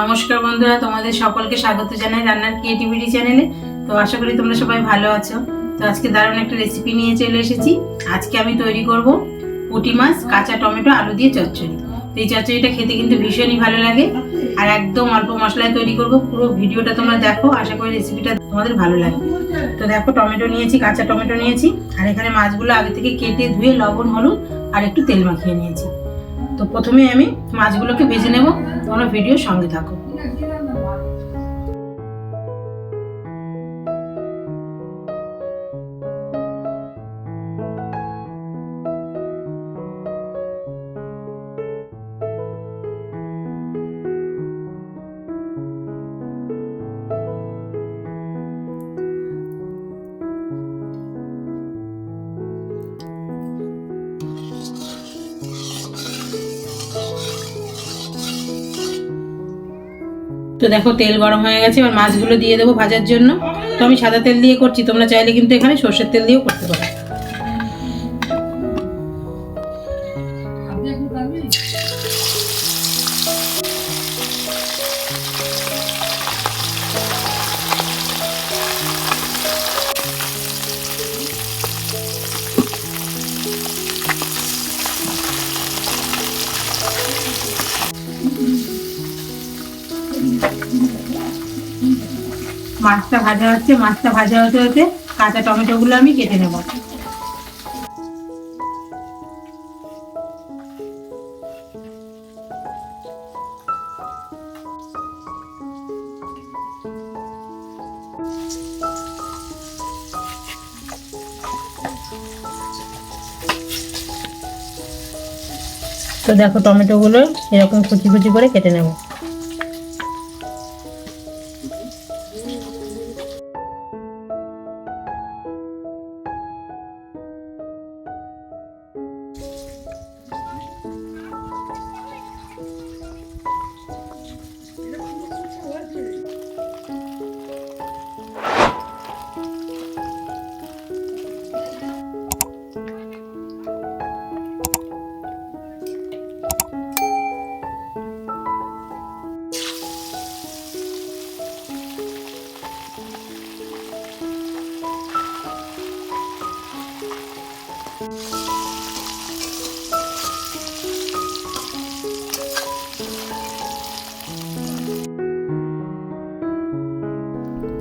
নমস্কার বন্ধুরা, তোমাদের সকলকে স্বাগত জানাই রান্নার ক্রিয়েটিভিটি চ্যানেলে তো আশা করি তোমরা সবাই ভালো আছো। তো আজকে দারুণ একটা রেসিপি নিয়ে চলে এসেছি। আজকে আমি তৈরি করব পুঁটি মাছ, কাঁচা টমেটো, আলু দিয়ে চচ্চড়ি। তো এই চচ্চড়িটা খেতে কিন্তু ভীষণই ভালো লাগে। আর একদম অল্প মশলায় তৈরি করব। পুরো ভিডিওটা তোমরা দেখো। আশা করি রেসিপিটা তোমাদের ভালো লাগবে। তো দেখো, টমেটো নিয়েছি, কাঁচা টমেটো নিয়েছি। আর এখানে মাছগুলো আগে থেকে কেটে ধুয়ে লবণ, হলুদ আর একটু তেল মাখিয়ে নিয়েছি। তো প্রথমে আমি মাছগুলোকে ভেজে নেব। তোমরা ভিডিও সঙ্গে থাকো। তো দেখো, তেল গরম হয়ে গেছে, এবার মাছগুলো দিয়ে দেবো ভাজার জন্য। তো আমি সাদা তেল দিয়ে করছি, তোমরা চাইলে কিন্তু এখানে সর্ষের তেল দিয়েও করতে পারো। মাছটা ভাজা হচ্ছে, মাছটা ভাজা হতে হতে কাঁচা টমেটোগুলো আমি কেটে নেব। তো দেখো টমেটোগুলো এরকম কুচি কুচি করে কেটে নেব।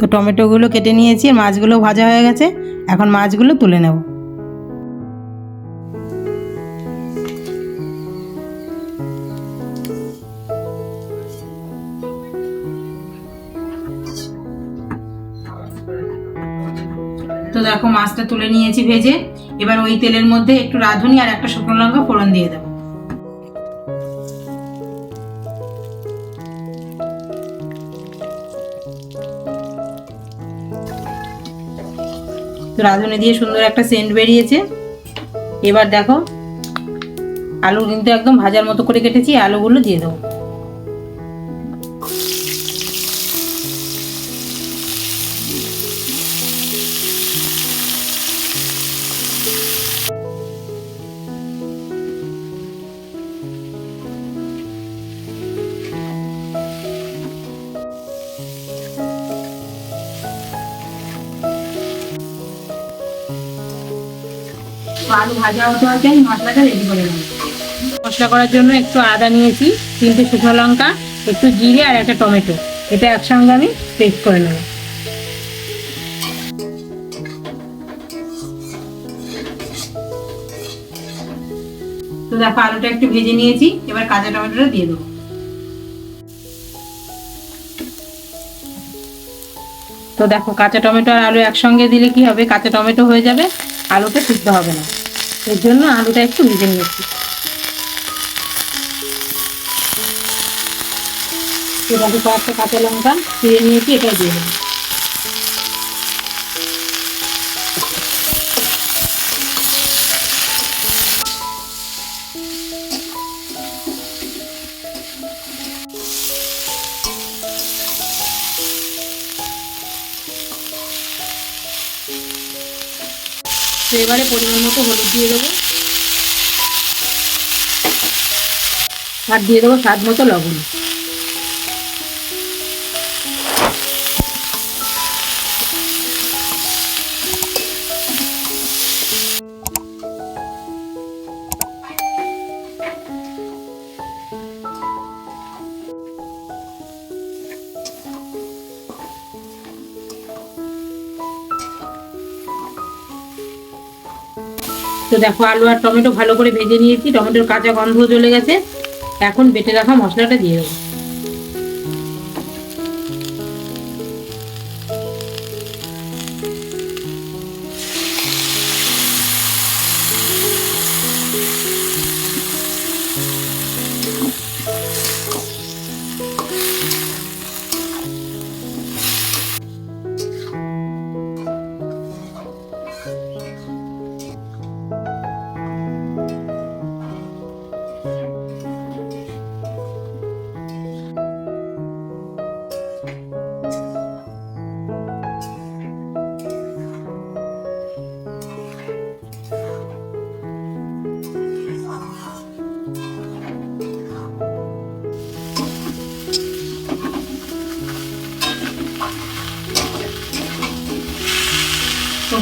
তো টমেটোগুলো কেটে নিয়েছি মাছগুলো ভাজা হয়ে গেছে। এখন মাছগুলো তুলে নেব। তো দেখো, মাছটা তুলে নিয়েছি ভেজে। এবার ওই তেলের মধ্যে একটু রাঁধুনি আর একটা শুকনো লঙ্কা ফোড়ন দিয়ে দেবো। তো রাঁধুনি দিয়ে সুন্দর একটা সেন্ট বেরিয়েছে। এবার দেখো, আলু কিন্তু একদম ভাজার মতো করে কেটেছি, আলুগুলো দিয়ে দেবো। আলু ভাজা হতে আমি মশলাটা রেডি করে মশলা করার জন্য একটু আদা নিয়েছি, তিনটে শুকনো লঙ্কা, একটু জিরে আর একটা টমেটো। এটা একসঙ্গে আমি পেস্ট করে নেব। তো দেখো, আলুটা একটু ভেজে নিয়েছি, এবার কাঁচা টমেটোটা দিয়ে দেবো। তো দেখো, কাঁচা টমেটো আর আলু একসঙ্গে দিলে কি হবে? কাঁচা টমেটো হয়ে যাবে, আলুটা সিদ্ধ হবে না। এর জন্য আলুটা একটু ভেজে নিয়েছি। এবারে কয়েকটা কাঁচা লঙ্কা দিয়ে নিয়েছি, এটাই দিয়ে দেবো। এবারে পরিমাণ মতো হলুদ দিয়ে দেবো। আর দিয়ে দেবো স্বাদ মতো লবণ। তো দেখো আলু আর টমেটো ভালো করে ভেজে নিয়েছি, টমেটোর কাঁচা গন্ধ চলে গেছে। এখন বেটে রাখা মশলাটা দিয়ে দেবো।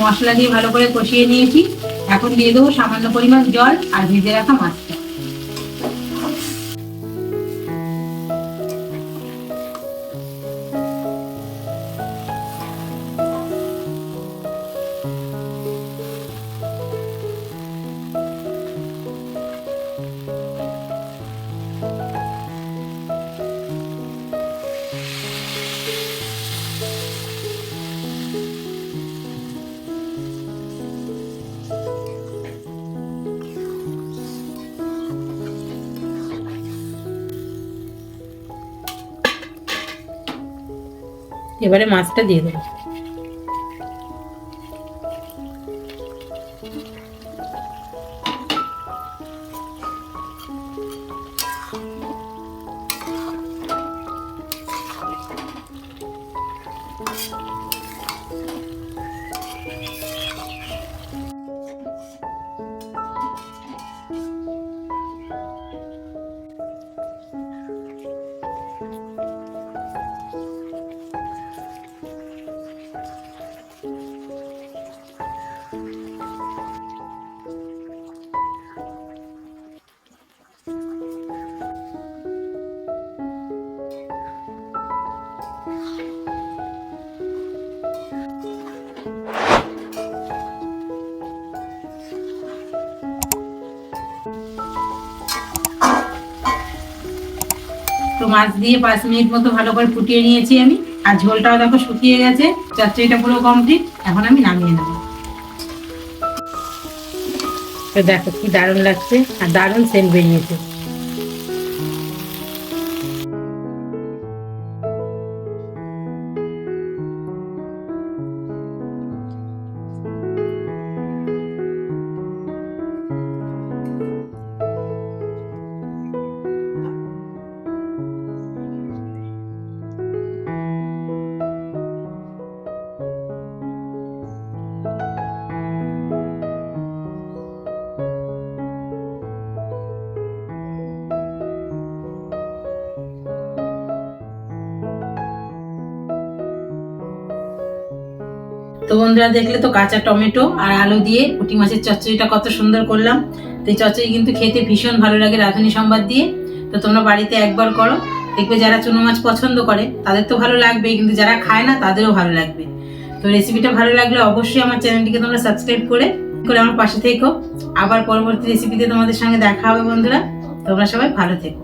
মশলা দিয়ে ভালো করে কষিয়ে নিয়েছি। এখন দিয়ে দেবো সামান্য পরিমাণ জল আর ভেজে রাখা মাছটা। এবারে মাছটা দিয়ে দেবো। তো মাছ দিয়ে পাঁচ মিনিট মতো ভালো করে ফুটিয়ে নিয়েছি আমি। আর ঝোলটাও দেখো শুকিয়ে গেছে, চচ্চড়িটা পুরো কমপ্লিট এখন আমি নামিয়ে নেব। দেখো কি দারুণ লাগছে, আর দারুণ সেন্ট বেরিয়েছে। তো বন্ধুরা দেখলে তো কাঁচা টমেটো আর আলু দিয়ে পুঁটি মাছের চচ্চড়িটা কত সুন্দর করলাম। তো এই চচ্চড়ি কিন্তু খেতে ভীষণ ভালো লাগে রাঁধুনি সম্বাদ দিয়ে। তো তোমরা বাড়িতে একবার করো। দেখবে যারা চুনো মাছ পছন্দ করে, তাদের তো ভালো লাগবে, কিন্তু যারা খায় না, তাদেরও ভালো লাগবে। তো রেসিপিটা ভালো লাগলে অবশ্যই আমার চ্যানেলটিকে তোমরা সাবস্ক্রাইব করে করে আমার পাশে থেকো। আবার পরবর্তী রেসিপিতে তোমাদের সঙ্গে দেখা হবে বন্ধুরা। তোমরা সবাই ভালো থেকো।